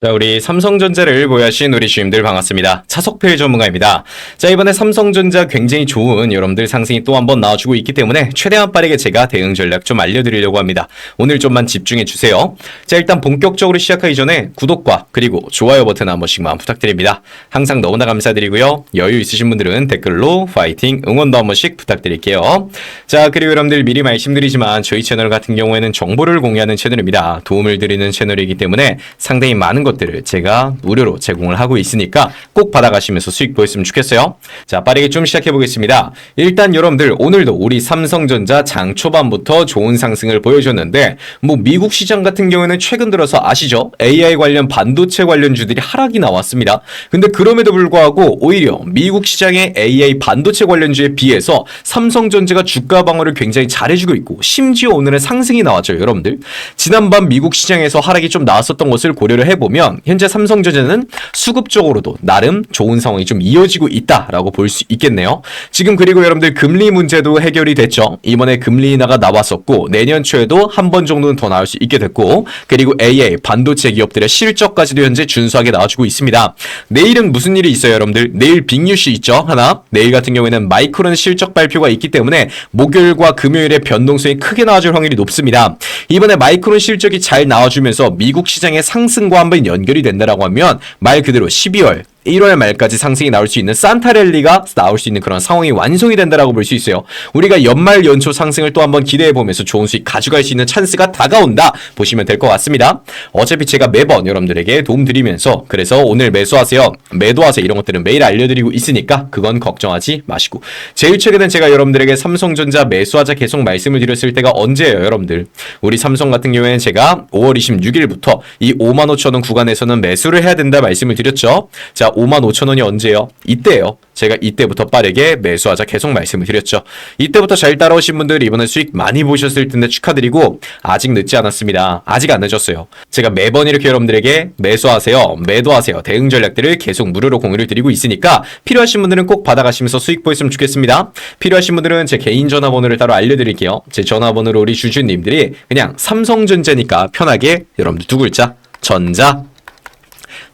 자, 우리 삼성전자를 보유하신 우리 주임들 반갑습니다. 차석필 전문가입니다. 자, 이번에 삼성전자 굉장히 좋은 여러분들 상승이 또 한번 나와주고 있기 때문에 최대한 빠르게 제가 대응 전략 좀 알려드리려고 합니다. 오늘 좀만 집중해 주세요. 자, 일단 본격적으로 시작하기 전에 구독과 그리고 좋아요 버튼 한 번씩만 부탁드립니다. 항상 너무나 감사드리고요. 여유 있으신 분들은 댓글로 파이팅, 응원도 한 번씩 부탁드릴게요. 자, 그리고 여러분들 미리 말씀드리지만 저희 채널 같은 경우에는 정보를 공유하는 채널입니다. 도움을 드리는 채널이기 때문에 상당히 많은 것들을 제가 무료로 제공을 하고 있으니까 꼭 받아가시면서 수익 보였으면 좋겠어요. 자, 빠르게 좀 시작해 보겠습니다. 일단 여러분들 오늘도 우리 삼성전자 장 초반부터 좋은 상승을 보여줬는데 뭐 미국 시장 같은 경우에는 최근 들어서 아시죠? AI 관련 반도체 관련 주들이 하락이 나왔습니다. 근데 그럼에도 불구하고 오히려 미국 시장의 AI 반도체 관련주에 비해서 삼성전자가 주가 방어를 굉장히 잘해주고 있고 심지어 오늘은 상승이 나왔죠, 여러분들. 지난밤 미국 시장에서 하락이 좀 나왔었던 것을 고려를 해보면 현재 삼성전자는 수급적으로도 나름 좋은 상황이 좀 이어지고 있다라고 볼 수 있겠네요. 지금 그리고 여러분들 금리 문제도 해결이 됐죠. 이번에 금리 인하가 나왔었고 내년 초에도 한 번 정도는 더 나올 수 있게 됐고 그리고 AA 반도체 기업들의 실적까지도 현재 준수하게 나와주고 있습니다. 내일은 무슨 일이 있어요, 여러분들? 내일 빅뉴스 있죠, 하나. 내일 같은 경우에는 마이크론 실적 발표가 있기 때문에 목요일과 금요일에 변동성이 크게 나와줄 확률이 높습니다. 이번에 마이크론 실적이 잘 나와주면서 미국 시장의 상승과 한번 연결이 된다라고 하면 말 그대로 12월 1월 말까지 상승이 나올 수 있는 산타랠리가 나올 수 있는 그런 상황이 완성이 된다라고 볼 수 있어요. 우리가 연말 연초 상승을 또 한번 기대해 보면서 좋은 수익 가져갈 수 있는 찬스가 다가온다 보시면 될 것 같습니다. 어차피 제가 매번 여러분들에게 도움 드리면서 그래서 오늘 매수하세요, 매도하세요 이런 것들은 매일 알려드리고 있으니까 그건 걱정하지 마시고 제일 최근에 제가 여러분들에게 삼성전자 매수하자 계속 말씀을 드렸을 때가 언제예요, 여러분들? 우리 삼성 같은 경우에는 제가 5월 26일부터 이 5만 5천 원 구간에서는 매수를 해야 된다 말씀을 드렸죠. 자, 5만 5천 원이 언제요? 이때예요. 제가 이때부터 빠르게 매수하자 계속 말씀을 드렸죠. 이때부터 잘 따라오신 분들 이번에 수익 많이 보셨을 텐데 축하드리고 아직 늦지 않았습니다. 아직 안 늦었어요. 제가 매번 이렇게 여러분들에게 매수하세요, 매도하세요 대응 전략들을 계속 무료로 공유를 드리고 있으니까 필요하신 분들은 꼭 받아가시면서 수익 보였으면 좋겠습니다. 필요하신 분들은 제 개인 전화번호를 따로 알려드릴게요. 제 전화번호로 우리 주주님들이 그냥 삼성전자니까 편하게 여러분들 두 글자 전자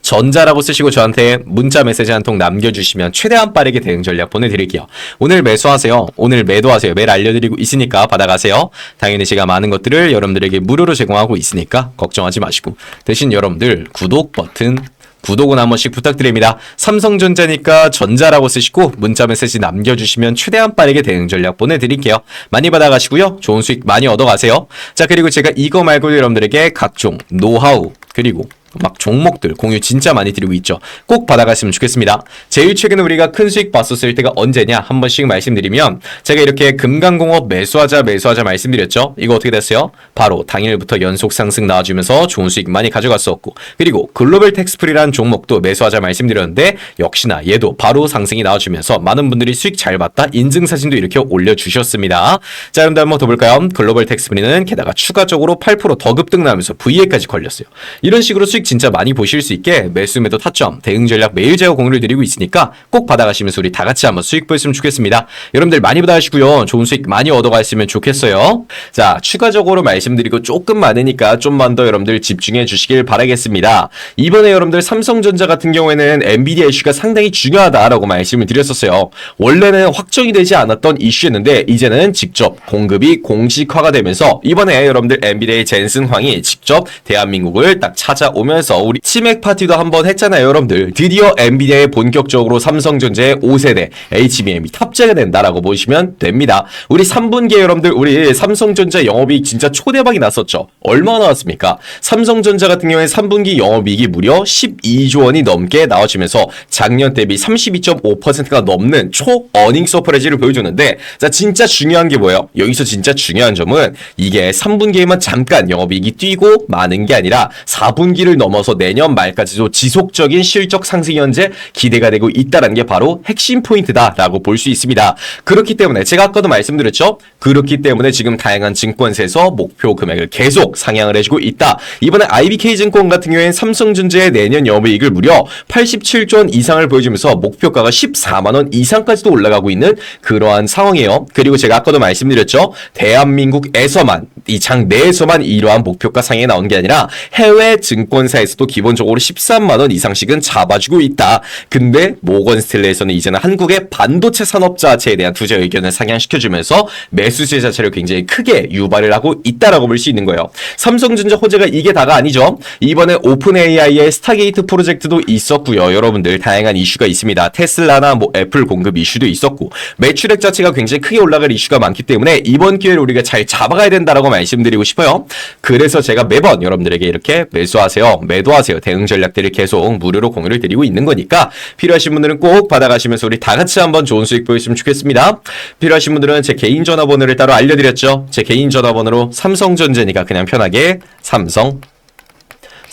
전자라고 쓰시고 저한테 문자 메시지 한 통 남겨주시면 최대한 빠르게 대응 전략 보내드릴게요. 오늘 매수하세요. 오늘 매도하세요. 매일 알려드리고 있으니까 받아가세요. 당연히 제가 많은 것들을 여러분들에게 무료로 제공하고 있으니까 걱정하지 마시고 대신 여러분들 구독 버튼 구독은 한 번씩 부탁드립니다. 삼성전자니까 전자라고 쓰시고 문자 메시지 남겨주시면 최대한 빠르게 대응 전략 보내드릴게요. 많이 받아가시고요. 좋은 수익 많이 얻어가세요. 자 그리고 제가 이거 말고 여러분들에게 각종 노하우 그리고 막 종목들 공유 진짜 많이 드리고 있죠. 꼭 받아갔으면 좋겠습니다. 제일 최근에 우리가 큰 수익 봤었을 때가 언제냐 한 번씩 말씀드리면 제가 이렇게 금강공업 매수하자 매수하자 말씀드렸죠. 이거 어떻게 됐어요? 바로 당일부터 연속 상승 나와주면서 좋은 수익 많이 가져갔었고 그리고 글로벌 텍스프리라는 종목도 매수하자 말씀드렸는데 역시나 얘도 바로 상승이 나와주면서 많은 분들이 수익 잘 봤다 인증 사진도 이렇게 올려주셨습니다. 자 그럼 한번 더 볼까요? 글로벌 텍스프리는 게다가 추가적으로 8%더 급등 나면서 VA까지 걸렸어요. 이런 식으로 수익 진짜 많이 보실 수 있게 매수 매도 타점 대응 전략 매일 제가 공유를 드리고 있으니까 꼭 받아가시면서 우리 다 같이 한번 수익 보였으면 좋겠습니다. 여러분들 많이 받아가시고요. 좋은 수익 많이 얻어가셨으면 좋겠어요. 자 추가적으로 말씀드리고 조금 많으니까 좀만 더 여러분들 집중해 주시길 바라겠습니다. 이번에 여러분들 삼성전자 같은 경우에는 엔비디아 이슈가 상당히 중요하다라고 말씀을 드렸었어요. 원래는 확정이 되지 않았던 이슈였는데 이제는 직접 공급이 공식화가 되면서 이번에 여러분들 엔비디아의 젠슨 황이 직접 대한민국을 딱 찾아오면 서 우리 치맥 파티도 한번 했잖아요, 여러분들. 드디어 엔비디아에 본격적으로 삼성전자의 5세대 HBM이 탑재가 된다라고 보시면 됩니다. 우리 3분기에 여러분들 우리 삼성전자 영업이익 진짜 초대박이 났었죠. 얼마 나왔습니까? 삼성전자 같은 경우에 3분기 영업이익이 무려 12조 원이 넘게 나와주면서 작년 대비 32.5%가 넘는 초 어닝 서프라이즈를 보여줬는데 자 진짜 중요한 게 뭐예요? 여기서 진짜 중요한 점은 이게 3분기에만 잠깐 영업이익이 뛰고 많은 게 아니라 4분기를 넘어서 내년 말까지도 지속적인 실적 상승이 현재 기대가 되고 있다는 게 바로 핵심 포인트다라고 볼 수 있습니다. 그렇기 때문에 제가 아까도 말씀드렸죠. 그렇기 때문에 지금 다양한 증권사에서 목표 금액을 계속 상향을 해주고 있다. 이번에 IBK 증권 같은 경우에는 삼성전자의 내년 영업이익을 무려 87조 원 이상을 보여주면서 목표가가 14만 원 이상까지도 올라가고 있는 그러한 상황이에요. 그리고 제가 아까도 말씀드렸죠. 대한민국에서만 이 장 내에서만 이러한 목표가 상향이 나오는 게 아니라 해외 증권 모건사에서도 기본적으로 13만 원 이상씩은 잡아주고 있다. 근데 모건 스틸레에서는 이제는 한국의 반도체 산업 자체에 대한 투자 의견을 상향시켜주면서 매수세 자체를 굉장히 크게 유발을 하고 있다라고 볼 수 있는 거예요. 삼성전자 호재가 이게 다가 아니죠. 이번에 오픈 AI의 스타게이트 프로젝트도 있었고요. 여러분들 다양한 이슈가 있습니다. 테슬라나 뭐 애플 공급 이슈도 있었고 매출액 자체가 굉장히 크게 올라갈 이슈가 많기 때문에 이번 기회를 우리가 잘 잡아가야 된다라고 말씀드리고 싶어요. 그래서 제가 매번 여러분들에게 이렇게 매수하세요, 매도하세요 대응 전략들을 계속 무료로 공유를 드리고 있는 거니까 필요하신 분들은 꼭 받아가시면서 우리 다 같이 한번 좋은 수익 보였으면 좋겠습니다. 필요하신 분들은 제 개인 전화번호를 따로 알려드렸죠. 제 개인 전화번호로 삼성전자니까 그냥 편하게 삼성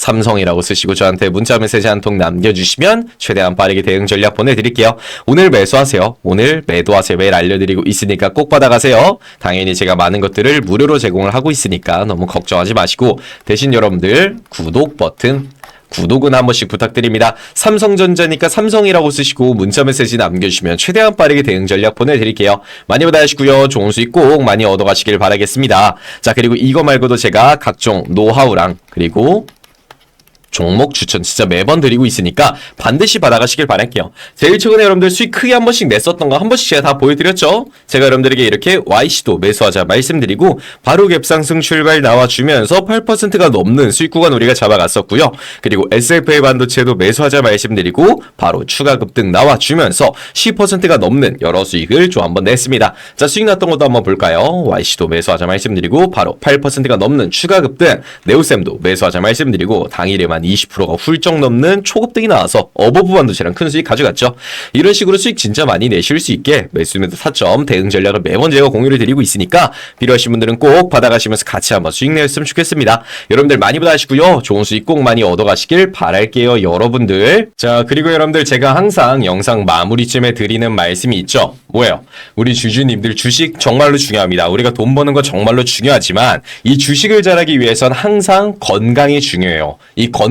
삼성이라고 쓰시고 저한테 문자 메시지 한 통 남겨주시면 최대한 빠르게 대응 전략 보내드릴게요. 오늘 매수하세요. 오늘 매도하세요. 매일 알려드리고 있으니까 꼭 받아가세요. 당연히 제가 많은 것들을 무료로 제공을 하고 있으니까 너무 걱정하지 마시고 대신 여러분들 구독 버튼 구독은 한 번씩 부탁드립니다. 삼성전자니까 삼성이라고 쓰시고 문자 메시지 남겨주시면 최대한 빠르게 대응 전략 보내드릴게요. 많이 받아주시고요. 좋은 수익 꼭 많이 얻어가시길 바라겠습니다. 자 그리고 이거 말고도 제가 각종 노하우랑 그리고 종목 추천 진짜 매번 드리고 있으니까 반드시 받아가시길 바랄게요. 제일 최근에 여러분들 수익 크게 한 번씩 냈었던 거 한 번씩 제가 다 보여드렸죠? 제가 여러분들에게 이렇게 YC도 매수하자 말씀드리고 바로 갭상승 출발 나와주면서 8%가 넘는 수익 구간 우리가 잡아갔었고요. 그리고 SFA 반도체도 매수하자 말씀드리고 바로 추가 급등 나와주면서 10%가 넘는 여러 수익을 좀 한번 냈습니다. 자 수익 났던 것도 한번 볼까요? YC도 매수하자 말씀드리고 바로 8%가 넘는 추가 급등 네오셈도 매수하자 말씀드리고 당일에만 20%가 훌쩍 넘는 초급등이 나와서 어버브 반도체랑 큰 수익 가져갔죠. 이런 식으로 수익 진짜 많이 내실 수 있게 매수매도 타점 대응 전략을 매번 제가 공유를 드리고 있으니까 필요하신 분들은 꼭 받아가시면서 같이 한번 수익 내셨으면 좋겠습니다. 여러분들 많이 받아가시고요. 좋은 수익 꼭 많이 얻어가시길 바랄게요. 여러분들. 자 그리고 여러분들 제가 항상 영상 마무리쯤에 드리는 말씀이 있죠. 뭐예요? 우리 주주님들 주식 정말로 중요합니다. 우리가 돈 버는 거 정말로 중요하지만 이 주식을 잘하기 위해선 항상 건강이 중요해요. 이 건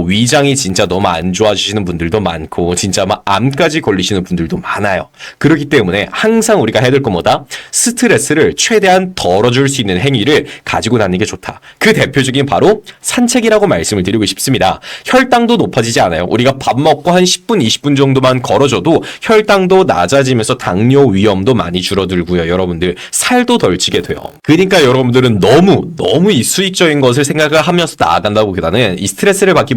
위장이 진짜 너무 안 좋아지시는 분들도 많고 진짜 막 암까지 걸리시는 분들도 많아요. 그렇기 때문에 항상 우리가 해야 될 건 뭐다? 스트레스를 최대한 덜어줄 수 있는 행위를 가지고 다니는 게 좋다. 그 대표적인 바로 산책이라고 말씀을 드리고 싶습니다. 혈당도 높아지지 않아요. 우리가 밥 먹고 한 10분, 20분 정도만 걸어줘도 혈당도 낮아지면서 당뇨 위험도 많이 줄어들고요. 여러분들 살도 덜 찌게 돼요. 그러니까 여러분들은 너무 너무 이 수익적인 것을 생각을 하면서 나아간다기보다는 이 스트레스를 받기